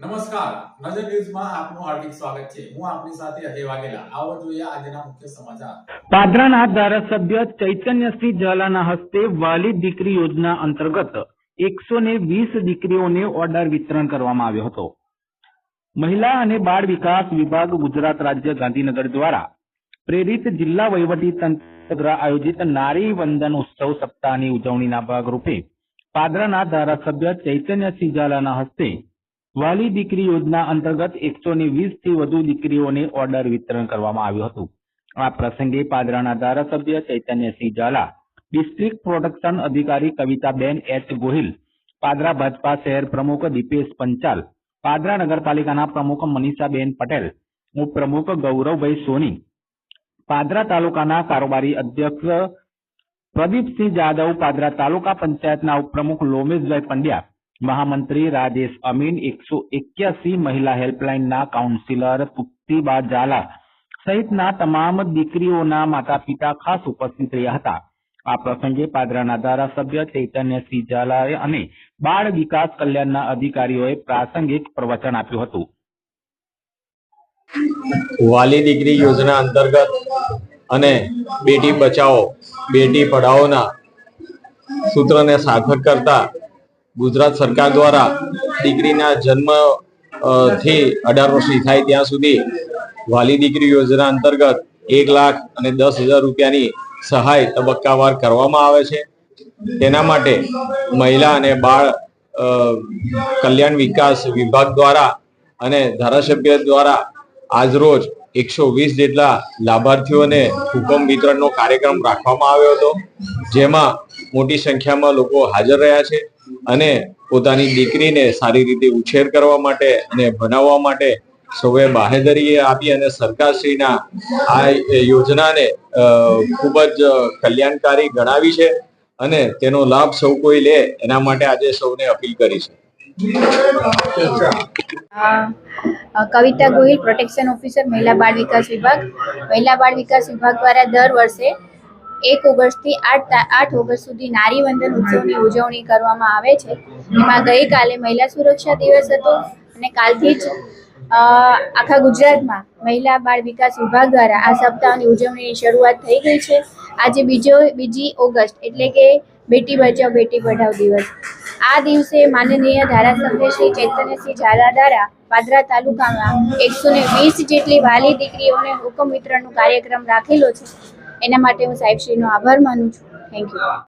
નમસ્કાર. નજર ન્યૂઝમાં આપનું હાર્દિક સ્વાગત છે. હું આપની સાથે અજય વાઘેલા. આવો જોઈએ આજના મુખ્ય સમાચાર. પાદરાના ધારાસભ્ય ચૈતન્યસિંહ ઝાલાના હસ્તે વાલી દીકરી યોજના અંતર્ગત એકસો ને વીસ દીકરીઓને ઓર્ડર વિતરણ કરવામાં આવ્યો હતો. મહિલા અને બાળ વિકાસ વિભાગ ગુજરાત રાજ્ય ગાંધીનગર દ્વારા પ્રેરિત જિલ્લા વહીવટી તંત્ર દ્વારા આયોજિત નારી વંદન ઉત્સવ સપ્તાહની ઉજવણીના ભાગરૂપે પાદરાના ધારાસભ્ય ચૈતન્યસિંહ ઝાલાના હસ્તે વાલી દીકરી યોજના અંતર્ગત એકસો ને વીસથી વધુ દીકરીઓને ઓર્ડર વિતરણ કરવામાં આવ્યું હતું. આ પ્રસંગે પાદરાના ધારાસભ્ય ચૈતન્યસિંહ ઝાલા ડિસ્ટ્રિક્ટ પ્રોટેક્શન અધિકારી કવિતાબેન એચ ગોહિલ, પાદરા ભાજપા શહેર પ્રમુખ દીપેશ પંચાલ, પાદરા નગરપાલિકાના પ્રમુખ મનીષાબેન પટેલ, ઉપપ્રમુખ ગૌરવભાઈ સોની, પાદરા તાલુકાના કારોબારી અધ્યક્ષ પ્રદીપસિંહ જાદવ, પાદરા તાલુકા પંચાયતના ઉપપ્રમુખ લોમેશભાઈ પંડ્યા મહામંત્રી રાજેશ અમીન એકસો એક્યાસી મહિલા હેલ્પલાઇનના કાઉન્સિલર પુક્તિબા ઝાલા સહિતના તમામ દીકરીઓના માતા પિતા ખાસ ઉપસ્થિત રહ્યા હતા. આ પ્રસંગે પાદરાના ધારાસભ્ય ચૈતન્યસિંહ ઝાલાએ અને બાળ વિકાસ કલ્યાણના અધિકારીઓએ પ્રાસંગિક પ્રવચન આપ્યું હતું. વાલી દીકરી યોજના અંતર્ગત અને બેટી બચાવો, બેટી પઢાઓના સૂત્રને સાર્થક કરતા ગુજરાત સરકાર દ્વારા દીકરીના જન્મથી અઢાર વર્ષની થાય ત્યાં સુધી વાલી દીકરી યોજના અંતર્ગત એક લાખ અને દસ હજાર રૂપિયાની સહાય તબક્કાવાર કરવામાં આવે છે. તેના માટે મહિલા અને બાળ કલ્યાણ વિકાસ વિભાગ દ્વારા અને ધારાસભ્ય દ્વારા આજરોજ એકસો વીસ જેટલા લાભાર્થીઓને હુકમ વિતરણનો કાર્યક્રમ રાખવામાં આવ્યો હતો, જેમાં મોટી સંખ્યામાં લોકો હાજર રહ્યા છે. અને પોતાની દીકરીને સારી રીતે ઉછેર કરવા માટે અને ભણાવવા માટે સૌએ બાહેધરી આપી અને સરકારશ્રીના આ યોજનાને ખૂબ જ કલ્યાણકારી ગણાવી છે અને તેનો લાભ સૌ કોઈ લે એના માટે આજે સૌને અપીલ કરી છે. કવિતા ગોહિલ પ્રોટેક્શન ઓફિસર મહિલા બાળ વિકાસ વિભાગ. મહિલા બાળ વિકાસ વિભાગ દ્વારા દર વર્ષે એક ઓગસ્ટથી આઠ આઠ ઓગસ્ટ સુધી નારી વંદન ઉત્સવની ઉજવણી કરવામાં આવે છે. એમાં ગઈકાલે મહિલા સુરક્ષા દિવસ હતો અને કાલથી જ આખા ગુજરાતમાં મહિલા બાળ વિકાસ વિભાગ દ્વારા આ સપ્તાહની ઉજવણીની શરૂઆત થઈ ગઈ છે. આજે બીજો, બીજી ઓગસ્ટ એટલે કે બેટી બચાવ બેટી પઢાવ દિવસ. આ દિવસે માનનીય ધારાસભ્ય શ્રી ચૈતન્યસિંહ ઝાલા દ્વારા પાદરા તાલુકામાં એકસો ને વીસ જેટલી વાલી દીકરીઓને હુકમ વિતરણનો કાર્યક્રમ રાખેલો છે. એના માટે હું સાહેબશ્રીનો આભાર માનું છું. Thank you